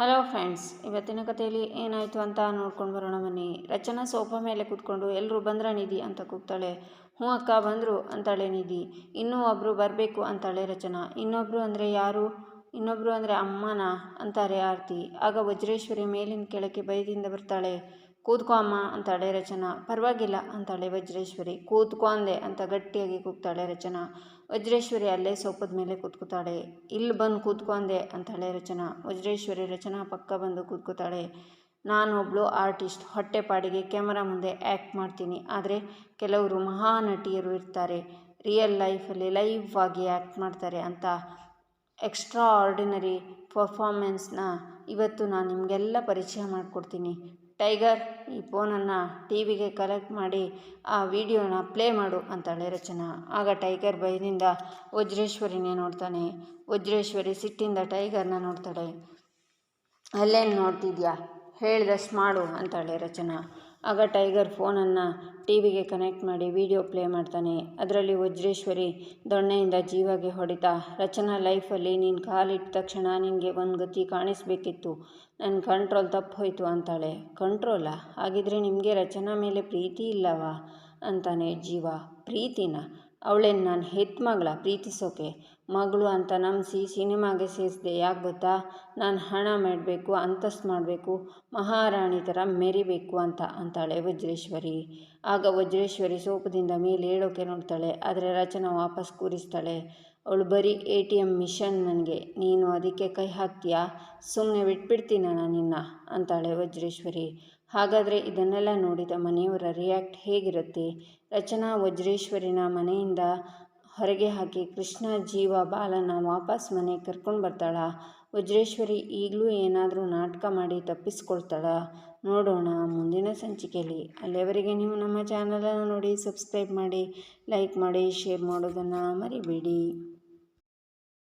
Hello friends, ಇವತ್ತಿನ ಕಥೆಯಲ್ಲಿ ಏನಾಯಿತು ಅಂತ ನೋಡ್ಕೊಂಡು ಬರೋಣ ಬನ್ನಿ. ರಚನಾ ಸೋಫಾ ಮೇಲೆ ಕೂತ್ಕೊಂಡು ಎಲ್ಲರೂ ಬಂದ್ರ ನಿಧಿ? ಅಂತ ಕೂಗ್ತಾಳೆ. ಹ್ಞೂ ಅಕ್ಕ, ಬಂದರು, ಅಂತಾಳೆ ನಿಧಿ. ಇನ್ನೂ ಒಬ್ಬರು ಬರಬೇಕು, ಅಂತಾಳೆ ರಚನಾ. ಇನ್ನೊಬ್ಬರು ಅಂದರೆ ಯಾರು? ಇನ್ನೊಬ್ಬರು ಅಂದರೆ ಅಮ್ಮನ? ಅಂತಾರೆ ಆರತಿ. ಆಗ ವಜ್ರೇಶ್ವರಿ ಮೇಲಿನ ಕೆಳಕ್ಕೆ ಭಯದಿಂದ ಬರ್ತಾಳೆ. ಕೂತ್ಕೋ ಅಮ್ಮ ಅಂತಾಳೆ ರಚನಾ. ಪರವಾಗಿಲ್ಲ ಅಂತಾಳೆ ವಜ್ರೇಶ್ವರಿ. ಕೂತ್ಕೋ ಅಂದೆ ಅಂತ ಗಟ್ಟಿಯಾಗಿ ಕೂಗ್ತಾಳೆ ರಚನಾ. ವಜ್ರೇಶ್ವರಿ ಅಲ್ಲೇ ಸೋಪದ ಮೇಲೆ ಕೂತ್ಕೋತಾಳೆ. ಇಲ್ಲಿ ಬಂದು ಕೂತ್ಕೋ ಅಂದೆ ಅಂತಾಳೆ ರಚನಾ. ವಜ್ರೇಶ್ವರಿ ರಚನಾ ಪಕ್ಕ ಬಂದು ಕೂತ್ಕೋತಾಳೆ. ನಾನೊಬ್ಳು ಆರ್ಟಿಸ್ಟ್. ಹೊಟ್ಟೆಪಾಡಿಗೆ ಕ್ಯಾಮರಾ ಮುಂದೆ ಆ್ಯಕ್ಟ್ ಮಾಡ್ತೀನಿ. ಆದರೆ ಕೆಲವರು ಮಹಾನಟಿಯರು ಇರ್ತಾರೆ. ರಿಯಲ್ ಲೈಫಲ್ಲಿ ಲೈವ್ ಆಗಿ ಆ್ಯಕ್ಟ್ ಮಾಡ್ತಾರೆ ಅಂತ ಎಕ್ಸ್ಟ್ರಾ ಆರ್ಡಿನರಿ ಪರ್ಫಾರ್ಮೆನ್ಸ್ನ ಇವತ್ತು ನಾನು ನಿಮಗೆಲ್ಲ ಪರಿಚಯ ಮಾಡಿಕೊಡ್ತೀನಿ. ಟೈಗರ್, ಈ ಫೋನನ್ನು ಟಿ ವಿಗೆ ಕಲೆಕ್ಟ್ ಮಾಡಿ ಆ ವಿಡಿಯೋನ ಪ್ಲೇ ಮಾಡು ಅಂತಾಳೆ ರಚನಾ. ಆಗ ಟೈಗರ್ ಭಯದಿಂದ ವಜ್ರೇಶ್ವರಿನೇ ನೋಡ್ತಾನೆ. ವಜ್ರೇಶ್ವರಿ ಸಿಟ್ಟಿಂದ ಟೈಗರ್ನ ನೋಡ್ತಾಳೆ. ಅಲ್ಲೇನು ನೋಡ್ತಿದ್ಯಾ? ಹೇಳ್ದಷ್ಟು ಮಾಡು ಅಂತಾಳೆ ರಚನಾ. ಆಗ ಟೈಗರ್ ಫೋನನ್ನು ಟಿ ವಿಗೆ ಕನೆಕ್ಟ್ ಮಾಡಿ ವಿಡಿಯೋ ಪ್ಲೇ ಮಾಡ್ತಾನೆ. ಅದರಲ್ಲಿ ವಜ್ರೇಶ್ವರಿ ದೊಣ್ಣೆಯಿಂದ ಜೀವಾಗೆ ಹೊಡಿತಾ. ರಚನಾ ಲೈಫಲ್ಲಿ ನೀನು ಕಾಲಿಟ್ಟ ತಕ್ಷಣ ನಿನಗೆ ಒಂದು ಗತಿ ಕಾಣಿಸ್ಬೇಕಿತ್ತು. ನನ್ನ ಕಂಟ್ರೋಲ್ ತಪ್ಪು ಹೋಯಿತು ಅಂತಾಳೆ. ಕಂಟ್ರೋಲಾ? ಹಾಗಿದ್ರೆ ನಿಮಗೆ ರಚನಾ ಮೇಲೆ ಪ್ರೀತಿ ಇಲ್ಲವಾ? ಅಂತಾನೆ ಜೀವ. ಪ್ರೀತಿನ? ಅವಳೇನು ನಾನು ಹೆತ್ತ ಮಗಳ, ಪ್ರೀತಿಸೋಕೆ. ಮಗಳು ಅಂತ ನಂಬಿಸಿ ಸಿನಿಮಾಗೆ ಸೇರಿಸಿದೆ ಯಾಕೆ ಗೊತ್ತಾ? ನಾನು ಹಣ ಮಾಡಬೇಕು, ಅಂತಸ್ತು ಮಾಡಬೇಕು, ಮಹಾರಾಣಿ ಥರ ಮೆರಿಬೇಕು ಅಂತ ಅಂತಾಳೆ ವಜ್ರೇಶ್ವರಿ. ಆಗ ವಜ್ರೇಶ್ವರಿ ಸೋಪದಿಂದ ಮೇಲೆ ಹೇಳೋಕೆ ನೋಡ್ತಾಳೆ, ಆದರೆ ರಚನಾ ವಾಪಸ್ ಕೂರಿಸ್ತಾಳೆ. ಅವಳು ಬರೀ ಎ ಟಿ ಎಂ ಮಿಷನ್ ನನಗೆ. ನೀನು ಅದಕ್ಕೆ ಕೈ ಹಾಕ್ತೀಯಾ? ಸುಮ್ಮನೆ ಬಿಟ್ಬಿಡ್ತೀನ ನಿನ್ನ? ಅಂತಾಳೆ ವಜ್ರೇಶ್ವರಿ. ಹಾಗಾದರೆ ಇದನ್ನೆಲ್ಲ ನೋಡಿದ ಮನೆಯವರ ರಿಯಾಕ್ಟ್ ಹೇಗಿರುತ್ತೆ? ರಚನಾ ವಜ್ರೇಶ್ವರಿನ ಮನೆಯಿಂದ ಹೊರಗೆ ಹಾಕಿ ಕೃಷ್ಣ ಜೀವ ಬಾಲನ ವಾಪಸ್ ಮನೆಗೆ ಕರ್ಕೊಂಡು ಬರ್ತಾಳ. ವಜ್ರೇಶ್ವರಿ ಈಗಲೂ ಏನಾದರೂ ನಾಟಕ ಮಾಡಿ ತಪ್ಪಿಸ್ಕೊಳ್ತಾಳ. ನೋಡೋಣ ಮುಂದಿನ ಸಂಚಿಕೆಯಲ್ಲಿ. ಅಲ್ಲಿಯವರೆಗೆ ನೀವು ನಮ್ಮ ಚಾನಲನ್ನು ನೋಡಿ ಸಬ್ಸ್ಕ್ರೈಬ್ ಮಾಡಿ ಲೈಕ್ ಮಾಡಿ ಶೇರ್ ಮಾಡೋದನ್ನು ಮರಿಬೇಡಿ.